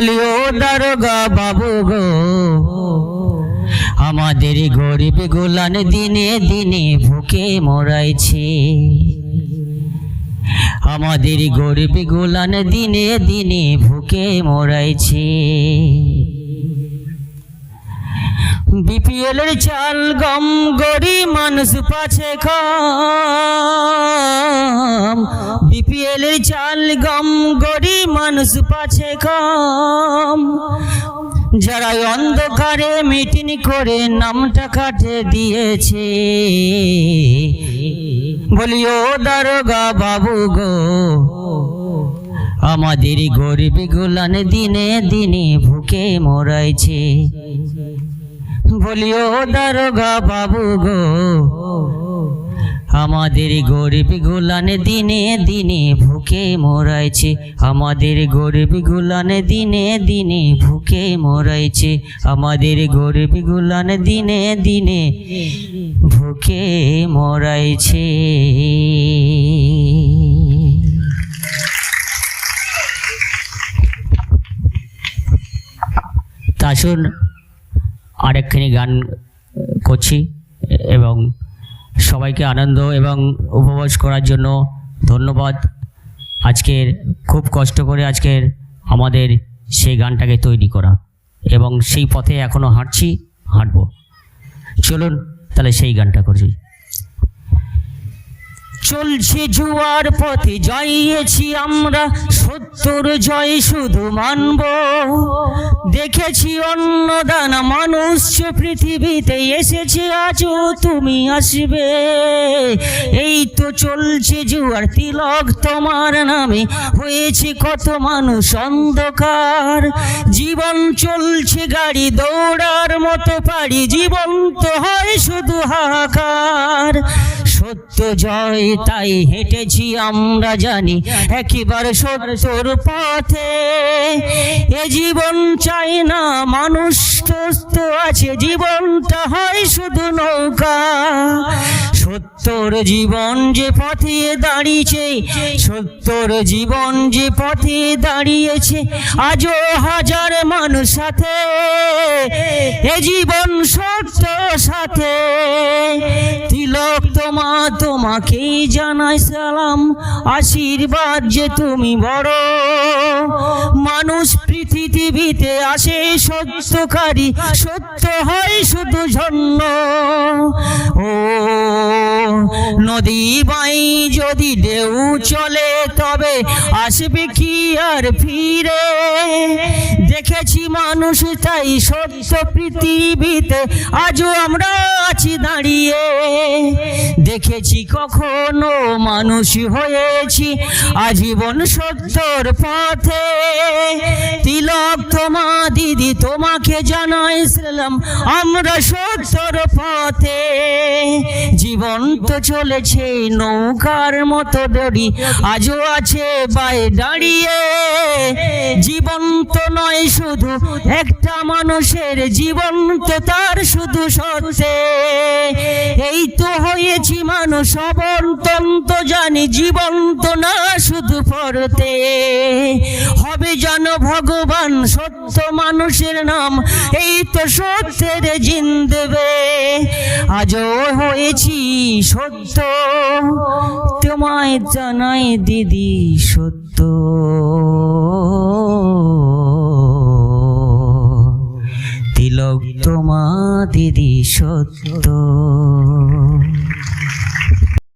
বলিও, দারোগা বাবু গো, আমাদের গরিব গোলান দিনে দিনে ভুকে মরাইছে। আমাদের গরিব গোলান দিনে দিনে ভুকে মরাইছে। বিপিএলের চাল গম গরি মানুষ পাছে খাম। বিপিএলের চাল গম মানুষ পাছে খাম যারা অন্ধকারে মিটিং করে নামটা কাটে দিয়েছে। বলিও দারোগা বাবু গো, আমাদের গরিব গুলান দিনে দিনে ভুকে মরাইছে। বলিও দারোগা বাবু গো আমাদের গরিব গুলান দিনে দিনে ভুকে মরাইছে। আমাদের গরিব গুলান দিনে দিনে ভুকে মরাইছে। আমাদের গরিব গুলান দিনে দিনে ভুকে মরাইছে। তা আরেকখানি গান করছি এবং সবাইকে আনন্দ এবং উপবাস করার জন্য ধন্যবাদ। আজকের খুব কষ্ট করে আজকের আমাদের সেই গানটাকে তৈরি করা এবং সেই পথে এখনও হাঁটছি, হাঁটবো। চলুন তাহলে সেই গানটা করছি চলছে জুয়ার পথে, জয়েছি আমরা। সত্তর জয় শুধু মানব। দেখেছি অন্নদান, মানুষ পৃথিবীতে এসেছে, আজও তুমি আসবে। এই তো চলছে জুয়ার তিলক, তোমার নামে হয়েছে কত মানুষ অন্ধকার। জীবন চলছে গাড়ি দৌড়ার মতো পারি জীবন তো হয় শুধু হাহাকার। সত্য জয়, তাই হেঁটেছি আমরা জানি একেবারে সত্যর পথে। এ জীবন চাই না, মানুষ সুস্থ আছে, জীবনটা হয় শুধু নৌকা। সত্যর জীবন যে পথে দাঁড়িয়েছে, সত্যর জীবন যে পথে দাঁড়িয়েছে, আজও হাজার মানুষ সাথে। এ জীবন সত্য সাথে। তিলক তোমা তোমাকেই জানাই সালাম, আশীর্বাদ যে তুমি বড়। মানুষ পৃথিবীতে আসে সত্যকারী, সত্য হয় শুধু ও নদী বাই যদি ঢেউ চলে তবে আসবে কি আর ফিরে? দেখেছি মানুষ তাই সত্য পৃথিবীতে আজও আমরা আছি দাঁড়িয়ে। দেখেছি কখনো মানুষ হয়েছি, আজীবন সত্যর পথে। দিদি তোমাকে জানাই সালাম আমরা সত্যর পথে। জীবন তো চলেছে, নৌকার মতো দড়ি, আজও আছে বাই দাঁড়িয়ে। জীবন তো নয় শুধু একটা মানুষের, জীবন তো তার শুধু সত্যে। এই তো হয়েছি মানুষ, অবন্তন্ত জানি, জীবন তো না শুধু পড়তে। হবে যেন ভগবান, সত্য মানুষের নাম, এই তো সত্যের জিন্দবে। আজও হয়েছি সত্য। তোমায় জানাই দিদি, সত্য। তিলক তোমা দিদি, সত্য।